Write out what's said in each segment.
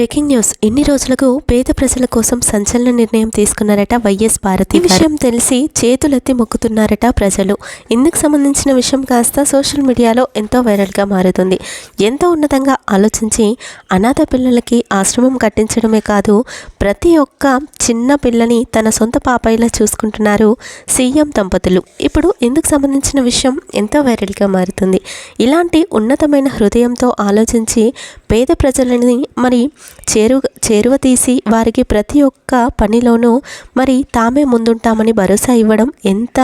Breaking news. ఇన్ని రోజులకు పేద ప్రజల కోసం సంచలన నిర్ణయం తీసుకున్నారట వైఎస్ భారతి విషయం తెలిసి చేతులెత్తి మొక్కుతున్నారట ప్రజలు. ఇందుకు సంబంధించిన విషయం కాస్త సోషల్ మీడియాలో ఎంతో వైరల్గా మారుతుంది. ఎంతో ఉన్నతంగా ఆలోచించి అనాథ పిల్లలకి ఆశ్రమం కట్టించడమే కాదు ప్రతి ఒక్క చిన్న పిల్లని తన సొంత పాపాయిలా చూసుకుంటున్నారు సీఎం దంపతులు. ఇప్పుడు ఇందుకు సంబంధించిన విషయం ఎంతో వైరల్గా మారుతుంది. ఇలాంటి ఉన్నతమైన హృదయంతో ఆలోచించి పేద ప్రజలని మరి చేరు చేరువ తీసి వారికి ప్రతి ఒక్క పనిలోనూ మరి తామే ముందుంటామని భరోసా ఇవ్వడం ఎంత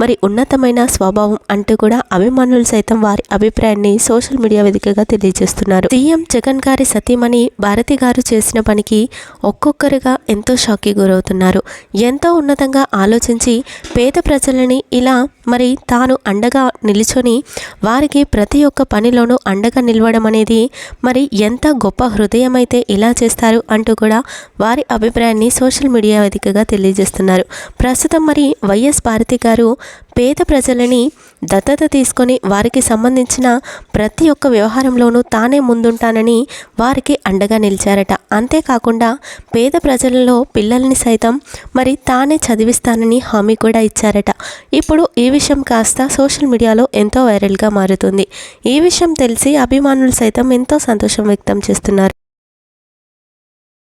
మరి ఉన్నతమైన స్వభావం అంటూ కూడా అభిమానులు సైతం వారి అభిప్రాయాన్ని సోషల్ మీడియా వేదికగా తెలియజేస్తున్నారు. సీఎం జగన్ గారి సతీమణి భారతి గారు చేసిన పనికి ఒక్కొక్కరుగా ఎంతో షాక్కి గురవుతున్నారు. ఎంతో ఉన్నతంగా ఆలోచించి పేద ప్రజలని ఇలా మరి తాను అండగా నిలుచొని వారికి ప్రతి ఒక్క పనిలోనూ అండగా నిలవడం అనేది మరి ఎంత గొప్ప హృదయం అయితే ఇలా చేస్తారు అంటూ కూడా వారి అభిప్రాయాన్ని సోషల్ మీడియా వేదికగా తెలియజేస్తున్నారు. ప్రస్తుతం మరి వైఎస్ భారతి గారు పేద ప్రజలని దత్తత తీసుకొని వారికి సంబంధించిన ప్రతి ఒక్క వ్యవహారంలోనూ తానే ముందుంటానని వారికి అండగా నిలిచారట. అంతేకాకుండా పేద ప్రజలలో పిల్లల్ని సైతం మరి తానే చదివిస్తానని హామీ కూడా ఇచ్చారట. ఇప్పుడు ఈ విషయం కాస్త సోషల్ మీడియాలో ఎంతో వైరల్గా మారుతుంది. ఈ విషయం తెలిసి అభిమానులు సైతం ఎంతో సంతోషం వ్యక్తం చేస్తున్నారు.